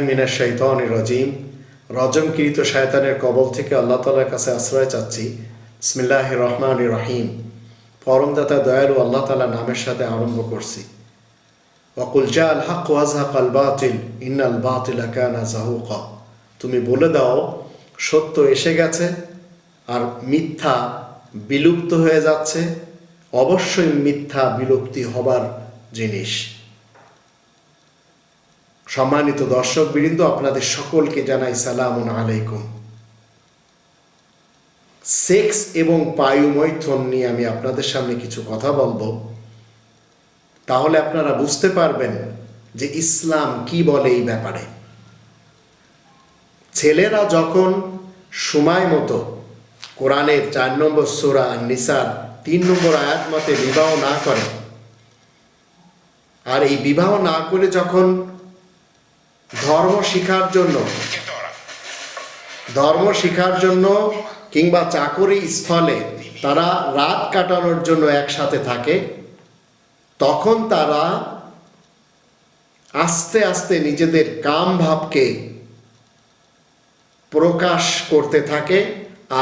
মিনা শৈতান রজিম। শয়তানের কবল থেকে আল্লাহ তালার কাছে আশ্রয় চাচ্ছি। ইসমিল্লাহ রহমান রহিম। পরমদাতা দয়ালু আল্লাহ তালা নামের সাথে আরম্ভ করছি। ওয়াকুল জা আল হক ওয়াজহাক আল বাতিল, ইন্নাল বাতিল কানা তুমি বলে দাও, সত্য এসে গেছে আর মিথ্যা বিলুপ্ত হয়ে যাচ্ছে। অবশ্যই মিথ্যা বিলুপ্তি হবার জিনিস। সম্মানিত দর্শক বৃন্দ, আপনাদের সকলকে জানাই সালাম আলাইকুম। সেক্স এবং পায়ুমৈথন নিয়ে আমি আপনাদের সামনে কিছু কথা বলব। তাহলে আপনারা বুঝতে পারবেন যে ইসলাম কি বলে এই ব্যাপারে। ছেলেরা যখন সময় মতো কোরআনের চার নম্বর সোরা নিসার তিন নম্বর আয়াত মতে বিবাহ না করে, আর এই বিবাহ না করে যখন ধর্ম শিখার জন্য। ধর্ম শিখার জন্য কিংবা চাকরি স্থলে তারা রাত কাটানোর জন্য একসাথে থাকে, তখন তারা আস্তে আস্তে নিজেদের কাম ভাবকে প্রকাশ করতে থাকে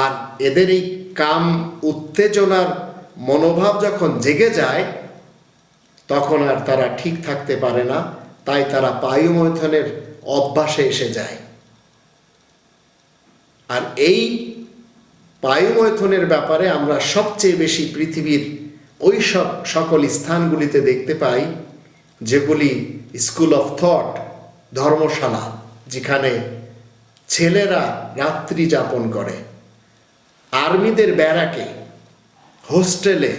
আর এদের এই কাম উত্তেজনার মনোভাব যখন জেগে যায়, তখন আর তারা ঠিক থাকতে পারে না। তাই তারা পায়ুমৈথনের অভ্যাসে এসে যায়। আর এই পায়ুমৈথনের ব্যাপারে আমরা সবচেয়ে বেশি পৃথিবীর ওই সব সকল স্থানগুলিতে দেখতে পাই, যেগুলি স্কুল অফ থট, ধর্মশালা, যেখানে ছেলেরা রাত্রি যাপন করে। আর্মিদের ব্যারাকে, হোস্টেলে,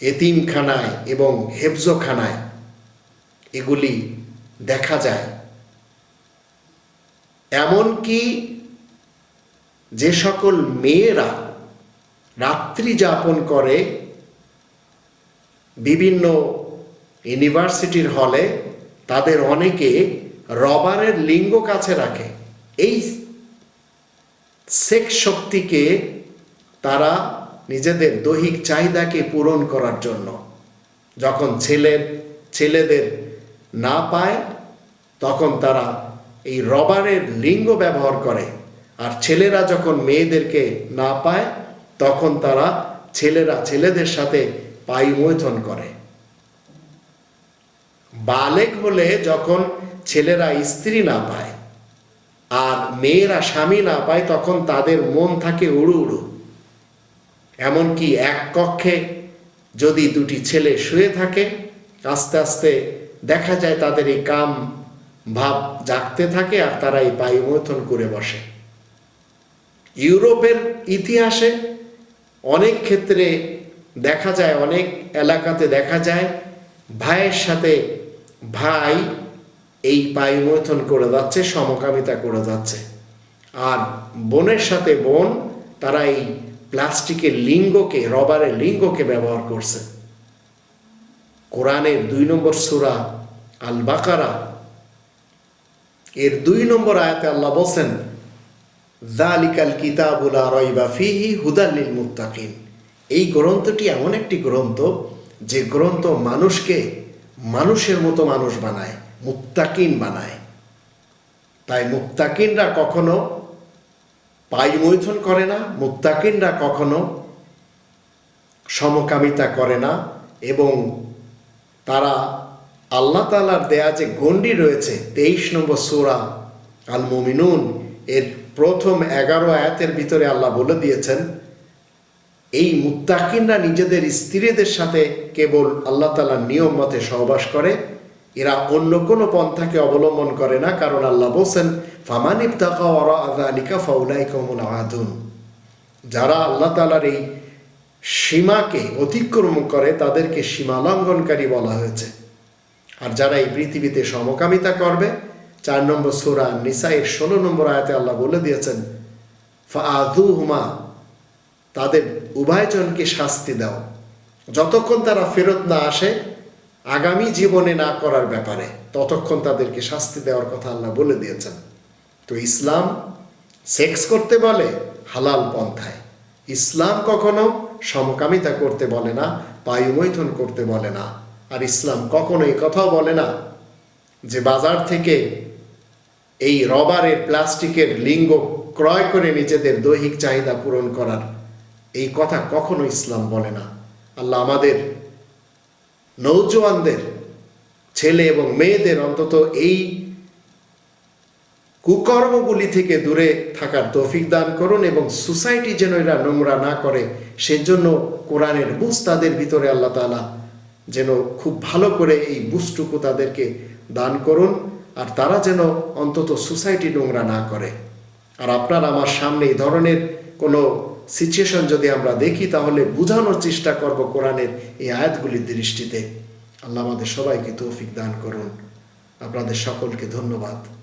এতিমখানায় এবং হেফজোখানায় এগুলি দেখা যায়। এমনকি যে সকল মেয়েরা রাত্রি যাপন করে বিভিন্ন ইউনিভার্সিটির হলে, তাদের অনেকে রবারের লিঙ্গ কাছে রাখে। এই সেক্স শক্তিকে তারা নিজেদের দৈহিক চাহিদাকে পূরণ করার জন্য। যখন ছেলের ছেলেদের না পায়, তখন তারা এই রবারের লিঙ্গ ব্যবহার করে। আর ছেলেরা যখন মেয়েদেরকে না পায়, তখন তারা ছেলেরা, ছেলেদের সাথে পায়ুমৈথন করে। বালেক হলে যখন ছেলেরা স্ত্রী না পায় আর মেয়েরা স্বামী না পায়, তখন তাদের মন থাকে উড়ু উড়ু। এমনকি এক কক্ষে যদি দুটি ছেলে শুয়ে থাকে, আস্তে আস্তে দেখা যায় তাদের এই কাম ভাব জাগতে থাকে আর তারা এই পায়ুমৈথন করে বসে। ইউরোপের ইতিহাসে অনেক ক্ষেত্রে দেখা যায়, অনেক এলাকাতে দেখা যায়, ভাইয়ের সাথে ভাই এই পায়ুমৈথন করে যাচ্ছে, সমকামিতা করে যাচ্ছে। আর বোনের সাথে বোন, তারা এই প্লাস্টিকের লিঙ্গকে, রবারের লিঙ্গকে ব্যবহার করছে। কোরআনের দুই নম্বর সুরা আল বাকারা এর দুই নম্বর আয়াতে আল্লাহ বলছেন জালিকাল কিতাবুলা রইবা ফিহি হুদাল্লিল মুত্তাকিন। এই গ্রন্থটি এমন একটি গ্রন্থ যে গ্রন্থ মানুষকে মানুষের মতো মানুষ বানায়, মুত্তাকিন বানায়। তাই মুত্তাকিনরা কখনো পায়ুমৈথন করে না, মুত্তাকিনরা কখনো সমকামিতা করে না এবং তারা আল্লাহ তালার দেয়া যে গণ্ডি রয়েছে, তেইশ নম্বর সোরা আল মুমিনুন এর প্রথম এগারো আয়াতের ভিতরে আল্লাহ বলে দিয়েছেন, এই মুত্তাকিনরা নিজেদের স্ত্রীদের সাথে কেবল আল্লাহ তালার নিয়ম মতে সহবাস করে। এরা অন্য কোনো পন্থাকে অবলম্বন করে না, কারণ আল্লাহ বলছেন ফামানিব তাকা ওরা আদালিকা ফাউলাই কমুল আদুন। যারা আল্লাহ তালার এই সীমাকে অতিক্রম করে, তাদেরকে সীমা লঙ্ঘনকারী বলা হয়েছে। আর যারা এই পৃথিবীতে সমকামিতা করবে, চার নম্বর সুরা নিসা এর ষোলো নম্বর আয়াতে আল্লাহ বলে দিয়েছেন ফাদু হুমা তাদের উভয়জনকে শাস্তি দাও। যতক্ষণ তারা ফেরত না আসে, আগামী জীবনে না করার ব্যাপারে, ততক্ষণ তাদেরকে শাস্তি দেওয়ার কথা আল্লাহ বলে দিয়েছেন। তো ইসলাম সেক্স করতে বলে, হালাল পন্থায়। ইসলাম কখনো সমকামিতা করতে বলে না পায়ুমৈথন করতে বলে না। আর ইসলাম কখনো এই কথাও বলে না যে বাজার থেকে এই রবারের প্লাস্টিকের লিঙ্গ ক্রয় করে নিজেদের দৈহিক চাহিদা পূরণ করার এই কথা কখনো ইসলাম বলে না। আল্লাহ আমাদের নৌজওয়ানদের, ছেলে এবং মেয়েদের অন্তত এই কুকর্মগুলি থেকে দূরে থাকার তৌফিক দান করুন এবং সোসাইটি যেন এরা নোংরা না করে, সেজন্য কোরআনের বুঝ তাদের ভিতরে আল্লাহ তালা যেন খুব ভালো করে এই বুসটুকু তাদেরকে দান করুন, আর তারা যেন অন্তত সোসাইটি নোংরা না করে। আর আপনার আমার সামনে এই ধরনের কোনো সিচুয়েশন যদি আমরা দেখি, তাহলে বোঝানোর চেষ্টা করব কোরআনের এই আয়াতগুলির দৃষ্টিতে। আল্লাহ আমাদের সবাইকে তৌফিক দান করুন। আপনাদের সকলকে ধন্যবাদ।